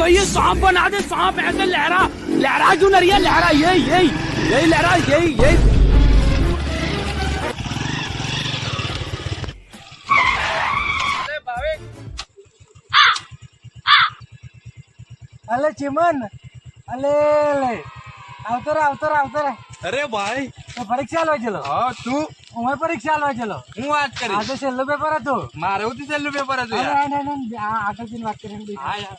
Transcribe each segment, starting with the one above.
भाई ये सांप बना दे सांप ऐसे लहरा लहरा क्यों नहीं रही है लहरा यही यही यही लहरा यही यही અલે ચિમન અલે લે આવતો રે આવતો રે આવતો રે અરે ભાઈ તો પરીક્ષા આલવા ચલો હા તું હું પરીક્ષા આલવા ચલો હું વાત કરી આ તો છેલ્લું પેપર હતું મારે એવું છેલ્લું પેપર હતું અરે યાર આ ના ના આ આગળથી વાત કરીને દીધી. હા યાર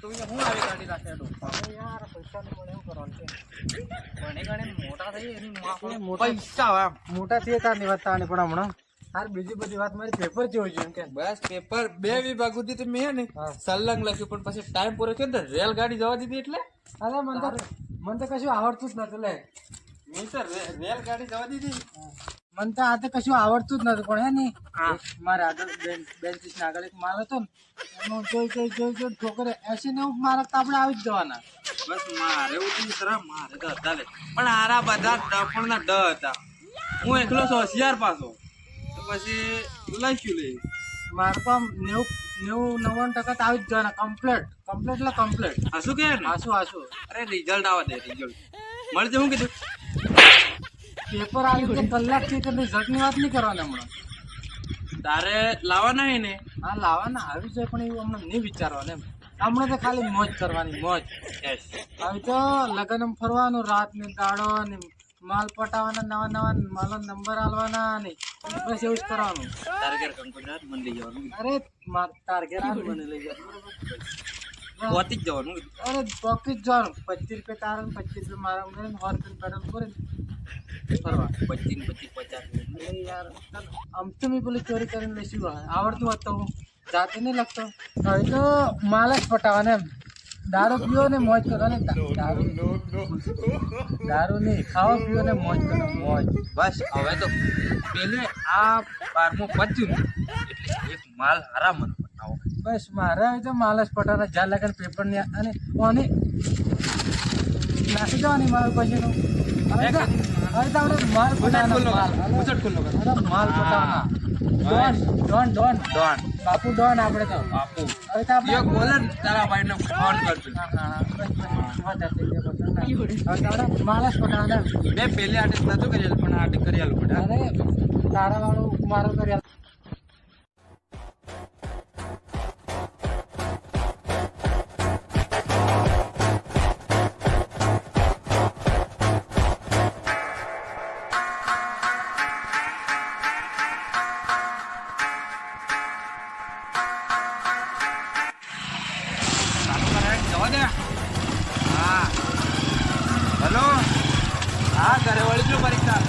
તું હું આવી કાઢી રાખે તું? યાર પૈસા નહીં મળે એવું કરવાનું છે. ગણીને મોટા થઈ એની મોટા- પૈસા આવે મોટા થઈએ તાર વાત તાની પણ હમણાં. હાર બીજી બધી વાત મારી પેપર જેવું છે કે. બસ પેપર બે વિભાગ સુધી તો મેં ને સલંગ લખ્યું પણ પછી ટાઈમ પૂરો થયો ને તો રેલગાડી જવા દીધી એટલે? અરે મને તો મને તો કશું આવડતું જ નતું લે. મેં સર રેલગાડી જવા દીધી. મને તો આ તો કશું આવડતું જ નતું પણ હે ને મારા મારે આગળ બેન્ચીસ ના આગળ એક માલ હતો ને એમાં જોઈ જોઈ જોઈ જોઈ ઠોકરે એસી ને માર્ક તો આપણે આવી જ જવાના. બસ મારે એવું સરા મારે તો હતા પણ આરા બધા ડફણ ના ડ હતા. હું એકલો હોશિયાર પાછો. તો પછી લખ્યું લે. મારે તો નેવું નેવું નવ્વાણું ટકા તો આવી જ જવાના કમ્પ્લેટ કમ્પ્લેટ એટલે કમ્પ્લેટ હાશું કે હાશું આસુ અરે રિઝલ્ટ આવે દે રિઝલ્ટ મળજે હું કીધું. પેપર આવી રીતે કલાકથી તમે રિઝલ્ટની વાત નહીં કરવાની હમણાં. તારે લાવવાના હે ને? હા લાવવાના આવી જાય પણ એવું હમણાં નહીં વિચારવાનું એમ. હમણાં તો ખાલી મોજ કરવાની મોજ. હવે તો લગ્ન ફરવાનું રાત ને દાડો ને માલ પટાવાના નવા નવા માલો નંબર આલવાના ને બસ એવું જ કરવાનું. મને લઈ જવાનું. અરે માર તાર ઘેર મને લઈ જવાનું. પહોંચી જ જવાનું. અરે પોકેટ જવાનું. પચીસ રૂપિયા તારા પચીસ રૂપિયા મારા મળે ને સો રૂપિયા પેટ્રોલ પૂરે ફરવા પચીસ પચીસ પચાસ અરે યાર આમ તો મેં પેલી ચોરી કરીને લઈશું આવડતું હોત જાતે નહીં લખતો. હવે તો માલ જ પટાવાને એમ. દારૂ પીવો ને મોજ કરો ને દારૂ દારૂ નહીં ખાવો પીવો ને મોજ કરો. મોજ. બસ હવે તો પેલે આ બારમું પત્યું એટલે એક માલ હારા મને પટાવો. બસ મારે હવે તો માલ જ પટાવાના જ્યાં લગન પેપર ને અને ઓની નાખી જવાની મારું પછીનું હવે તો હવે માલ પટાવાના માલ. મુસટ ખુલ્લો કર અરે માલ પટાવાના ડોન ડોન ડોન. ડોન. બાપુ ડોન આપણે તો. બાપુ. અરે તા આપણે યો બોલે ને તારા ભાઈને ફોન કરજો મેં પેલે આટે નતું કરેલું પણ આટે કરેલું અરે તારા વાળું મારો કર્યા દે હા હેલો હા ઘરે વળી જો પરીક્ષા